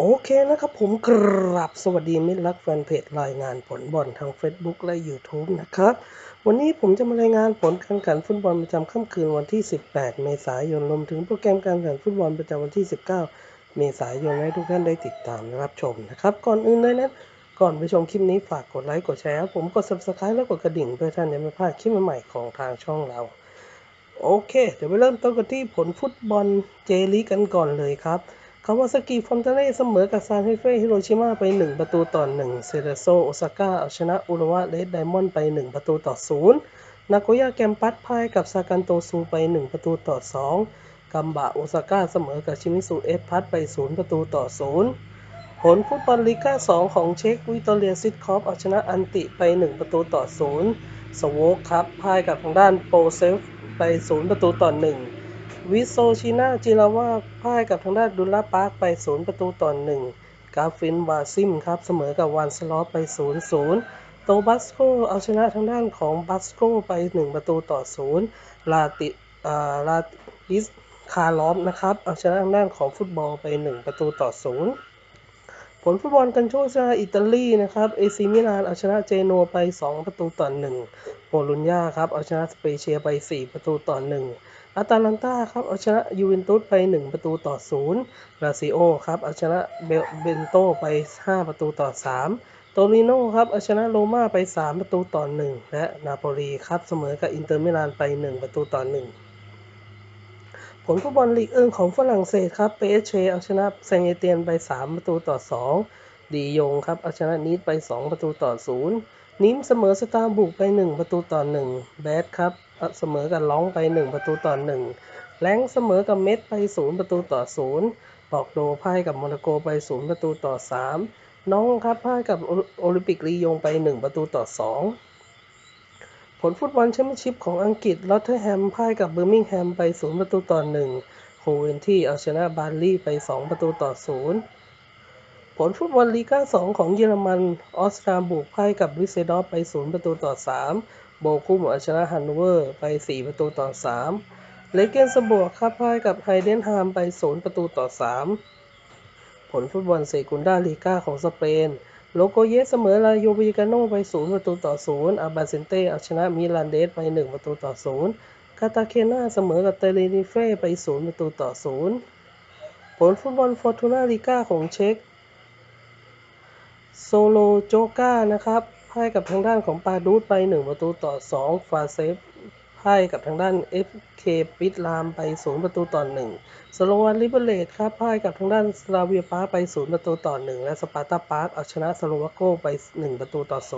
โอเคนะครับผมกราบสวัสดีมิตรรักแฟนเพจรายงานผลบอลทาง Facebook และ YouTube นะครับ วันนี้ผมจะมารายงานผลการแข่งขันฟุตบอลประจำค่ำคืนวันที่ 18 เมษายนรวมถึงโปรแกรมการแข่งขันฟุตบอลประจำวันที่ 19 เมษายนให้ทุกท่านได้ติดตามรับชมนะครับ ก่อนอื่นเลยนะก่อนไปชมคลิปนี้ฝากกดไลค์กดแชร์ผมกด Subscribe และกดกระดิ่งเพื่อท่านจะไม่พลาดคลิปใหม่ๆของทางช่องเราโอเค เดี๋ยวไปเริ่มต้นกันที่ผลฟุตบอลเจลีกกันก่อนเลยครับ คาวาซากิฟอนตาเน่เสมอกับซานเฮเฟฮิโรชิมาไป 1 ประตูต่อ 1 เซเรโซโอซาก้าเอาชนะอุระวะเลดไดมอนด์ไป 1 ประตูต่อ 0 นาโกย่าแกมปัสพ่ายกับซากันโตซูไป 1 ประตูต่อ 2 กัมบะโอซาก้าเสมอกับชิมิสุเอฟพัทไป 0 ประตูต่อ 0 ผลฟุตบอลลีก้า2 ของเช็กวิตอเรียซิตคอฟเอาชนะอันติไป 1 ประตูต่อ 0 สโวกครับพ่ายกับทางด้านโปเซฟไป 0 ประตูต่อ 1 วิโซชินาจิราว่าพ่ายกับทางด้านดุลลาปาร์คไป 0 ประตูต่อ1กาฟินวาซิมครับ เสมอกับวานสลอปไป 0-0 โตบัสโกเอาชนะทางด้านของบัสโกไป 1 ประตูต่อ 0 ลาติลาติสคาร์ลอฟนะครับ เอาชนะทางด้านของฟุตบอลไป 1 ประตูต่อ 0 ผลฟุตบอลกันโชชาอิตาลีนะครับ เอซิมิลานเอาชนะเจโนไป 2 ประตูต่อ1โบลุญญาครับเอาชนะสเปเชียไป 4 ประตูต่อ1อาตาลันตาครับเอาชนะยูเวนตุสไป 1 ประตูต่อ0ลาซิโอครับเอาชนะเบเบนโตไป 5 ประตูต่อ 3 โตริโนครับเอาชนะโรม่าไป 3 ประตูต่อ 1 และนาโปลีครับเสมอกับอินเตอร์มิลานไป 1 ประตูต่อ 1 ผลฟุตบอลลีกเอิงของฝรั่งเศสครับเปเชเอาชนะแซงเอเตียนไป 3 ประตูต่อ 2 ดียงครับ เอาชนะนีดไป 2 ประตูต่อ 0 นิมเสมอสตาร์บุกไป 1 ประตูต่อ 1 แบดครับ เสมอกับล้องไป 1 ประตูต่อ 1 แลงเสมอกับเม็ดไป 0 ประตูต่อ 0 บอกโดพ่ายกับโมนาโกไป 0 ประตูต่อ 3 น้องครับพ่ายกับโอลิมปิกลียงไป 1 ประตูต่อ 2 ลฟุตบอลแชมเปี้ยนชิพของอังกฤษลอตเทอร์แฮมพ่ายกับเบอร์มิงแฮมไป 0 ประตูต่อ1โคเวนที่เอาชนะบาร์ลี่ไป 2 ประตูต่อ 0 ผลฟุตบอลลีกา2 ของเยอรมัน ออสตราบุกพ่ายกับลิเซดอฟไป 0 ประตูต่อ 3 โบคุมเอาชนะฮันโนเวอร์ไป 4 ประตูต่อ 3 เลเกนสบวกครับพ่ายกับไฮเดนฮามไป 0 ประตูต่อ 3 ผลฟุตบอลเซกุนดาลีกาของสเปน โลโกเยสเสมอลาโยวิกาโนไป0ประตูต่อ0อาบาเซนเต้เอาชนะมิลานเดสไป1ประตูต่อ0คาตาเคนาเสมอกับเตเรนิเฟ่ไป0ประตูต่อ0ผลฟุตบอลฟอร์ตูนาลีกาของเช็กโซโลโจกานะครับพ่ายกับทางด้านของปาดูดไป 1 ประตูต่อ 2 ฟาเซฟ พ่ายกับทางด้าน FK ปิดลามไป0ประตูต่อ1สโลวันลิเบเลตครับพ่ายกับทางด้านสลาเวียปาไป0ประตูต่อ1และสปาร์ตาปาร์คเอาชนะสโลวาโกไป1ประตูต่อ0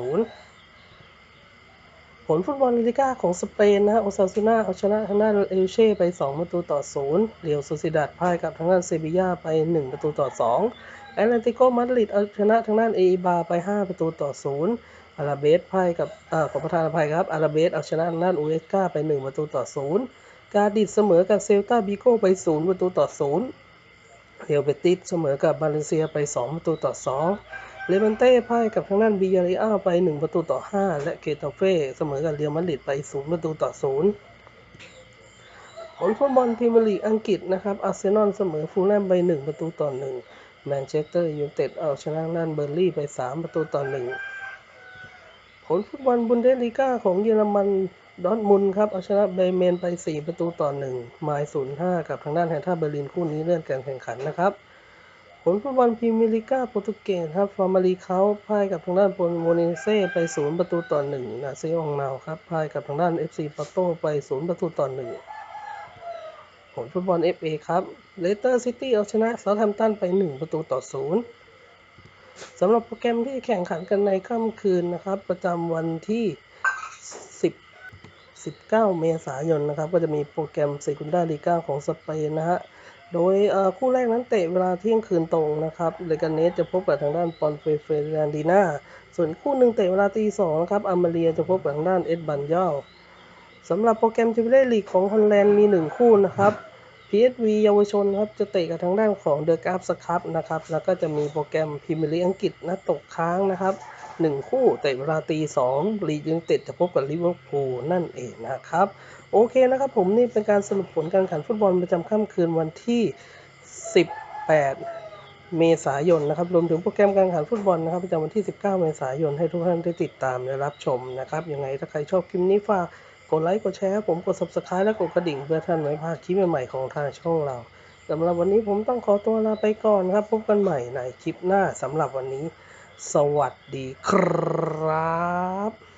ผลฟุตบอลลิกาของสเปนนะฮะโอซาซูนาเอาชนะทางด้านเอลเช่ไป 2 ประตูต่อ0เรียวโซซิดัดพ่ายกับทางด้านเซบียาไป 1 ประตูต่อ2แอตเลติโกมาดริดเอาชนะทางด้านเอบาไป 5 ประตูต่อ0 อาราเบสไพ่กับเอ่อขอประทานอภัยครับอาราเบสเอาชนะทางด้านอูเอสกาไป1ประตูต่อ0กาดิสเสมอกับเซลตาบิโก้ไป0ประตูต่อ0เรียวเบติสเสมอกับบาเลนเซียไป2ประตูต่อ2เลเวนเต้พ่ายกับทางด้านบิยาริอาไป 1 ประตูต่อ 5 และเกตาเฟ่เสมอกับเรียวมาดริดไป 0 ประตูต่อ 0 ผลฟุตบอลพรีเมียร์ลีกอังกฤษนะครับอาร์เซนอลเสมอฟูลแลมไป 1 ประตูต่อ 1 แมนเชสเตอร์ยูไนเต็ดเอาชนะด้านเบอร์ลี่ไป 3 ประตูต่อ 1 ผลฟุตบอลบุนเดสลีกาของเยอรมันดอทมุนครับเอาชนะเบเมนไป 4 ประตูต่อ1ไมล์05 กับทางด้านแฮท่าเบอร์ลินคู่นี้เลื่อนการแข่งขันนะครับ ผลฟุตบอลพรีเมียร์ลีกาโปรตุเกสครับฟาร์มารีเขาพ่ายกับทางด้านโปรโมเนเซ่ไป 0 ประตูต่อ1นาซอองนาวครับพ่ายกับทางด้าน FC ปาโต้ไป 0 ประตูต่อ1ผลฟุตบอล FA ครับเลสเตอร์ซิตี้เอาชนะเซาท์แฮมป์ตันไป 1 ประตูต่อ 0 สำหรับโปรแกรมที่แข่งขันกันในค่ำคืนนะครับ ประจำวันที่ 10 19 เมษายนนะครับ ก็จะมีโปรแกรมเซกุนดาลีกาของสเปนนะฮะ โดยคู่แรกนั้นเตะเวลาเที่ยงคืนตรงนะครับเลกาเนสจะพบกับทางด้านปอนเฟเฟรนดีนาส่วนคู่หนึ่งเตะเวลาตีสองนะครับอามาเรียจะพบกับทางด้านเอ็ดบันยาสำหรับโปรแกรมจูเล่ลีกของฮอลแลนด์มี 1 คู่นะครับ PSV เยาวชนครับจะเตะกับทางด้านของเดอะกราฟสครับนะครับ แล้วก็จะมีโปรแกรมพรีเมียร์ลีกอังกฤษนัดตกค้างนะครับ1คู่เตะเวลาตีสองลีดยูไนเต็ดจะพบกับลิเวอร์พูลนั่นเองนะครับ โอเคนะครับผมนี่เป็นการสรุปผลการแข่งขันฟุตบอลประจำค่ำคืนวันที่ 18 เมษายนนะครับรวมถึงโปรแกรมการแข่งขันฟุตบอลนะครับประจำวันที่ 19 เมษายนให้ทุกท่านได้ติดตามและรับชมนะครับยังไงถ้าใครชอบคลิปนี้ฝาก กดไลค์กดแชร์ให้ผมกด subscribe และกดกระดิ่งเพื่อท่านไม่พลาดคลิปใหม่ๆของทางช่องเราสำหรับวันนี้ผมต้องขอตัวลาไปก่อนครับ พบกันใหม่ในคลิปหน้าสำหรับวันนี้ สวัสดีครับ